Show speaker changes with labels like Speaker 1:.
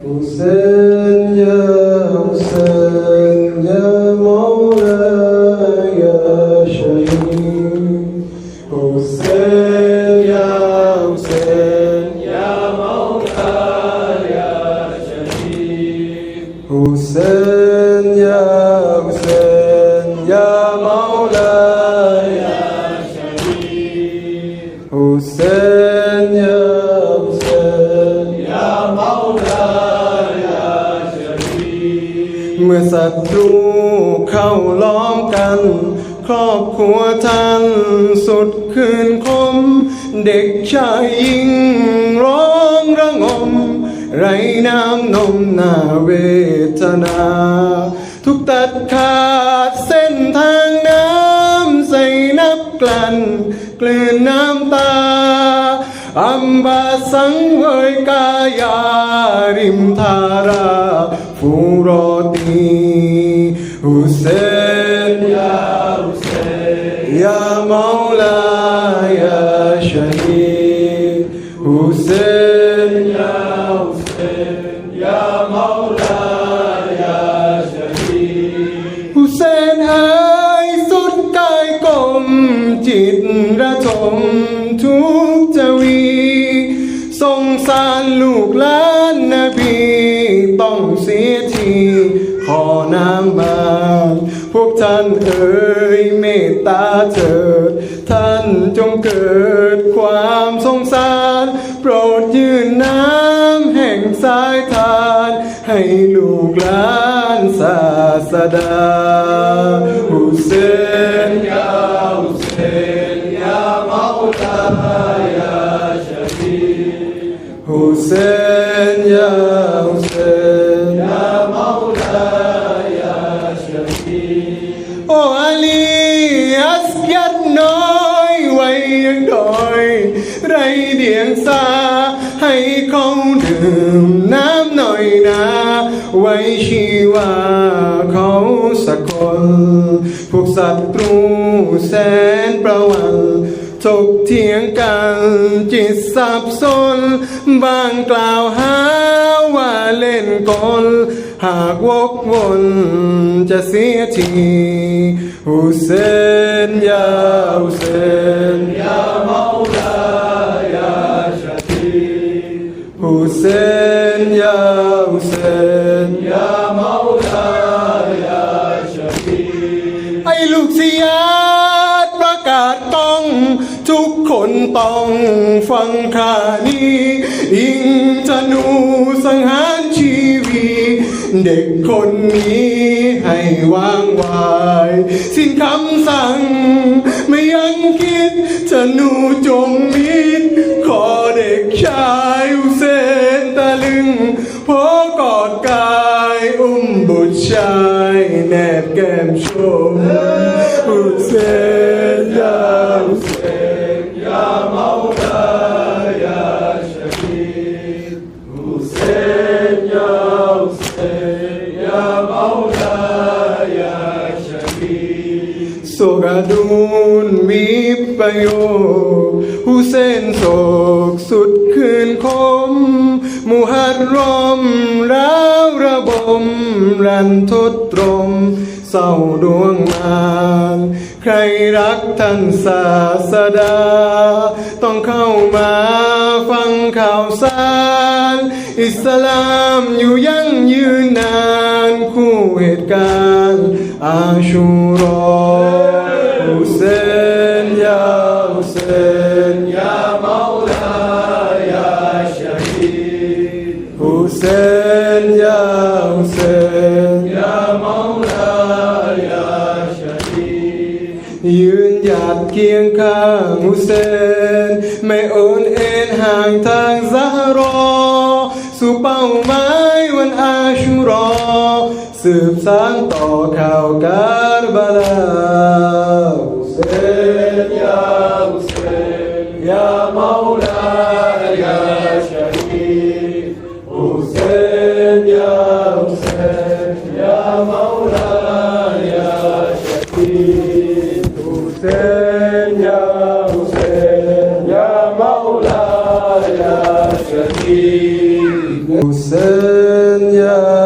Speaker 1: Sen ya, sen ya Mevla ya Şerim Sen ya, sen ya Mevla ya Şerim Sen ya, sen. เมื่อศัตรูเข้าล้อมกัน ครอบครัวท่านสุดคืนคม เด็กชายยิงร้องระงม ไรน้ำนมหน้าเวทนา ทุกตัดขาดเส้นทางน้ำใส่นับกลั่นกลืนน้ำตา อัมบาสังเวยกายาริมทาราฟูโรตีฮุเซนย งสารลูกหลานนบีต้องเสียทีขอน้ำมาพวกท่านเอ๋ยเมตตาเถิด ท่านจงเกิดความสงสาร โปรดยืนน้ำแห่งสายทาน ให้ลูกหลานศาสดาฮุเซนยาฮุเซนยาเมาลายา โออาลีอัสยัดน้อยไว้ยังดอยไรเดียงสาให้เขาดื่มน้ำน่อยนะไว้ชีว่าเขาสักคนพวกศัตรูแสนประวัน ถกเถียงกันจิตสับสน บางกล่าวหาว่าเล่นกล หากวกวนจะเสียทีฮุเซนยาฮุเซนยาเมาลายาชาฮีฮุเซนยาฮุเซนยา ทุกคนต้องฟังข่านี้อิงธนูสังหารชีวีเด็กคนนี้ให้วางไวาย สิ้นคำสั่ง ไม่ยังคิดธนูจมมิดขอเด็กชายอุเซนตะลึงพอกอดกายอุ้มบุตรชายแนบแก้มชมอุเซน โศกาดูนมีประโยชน์ฮุเซนโศกสุดคืนคม มุฮัดรอมร้าวระบม รันทดตรม เศร้าดวงมานใครรักท่านศาสดา ต้องเข้ามาฟังข่าวสาร อิสลามอยู่ยั่งยืนนาน คู่เหตุการณ์อาชูรอ ฮุเซนยาฮุเซนยาเมาลายาชาฮียืนหยัดเคียงข้างฮุเซน ไม่โอนเอ็นห่างทางซาฮรอ สู่เป้าหมายวันอาชูรอ สืบสานต่อข่าวการบาลาฮุเซนยาฮุเซนยาเมาลายา Seigneur.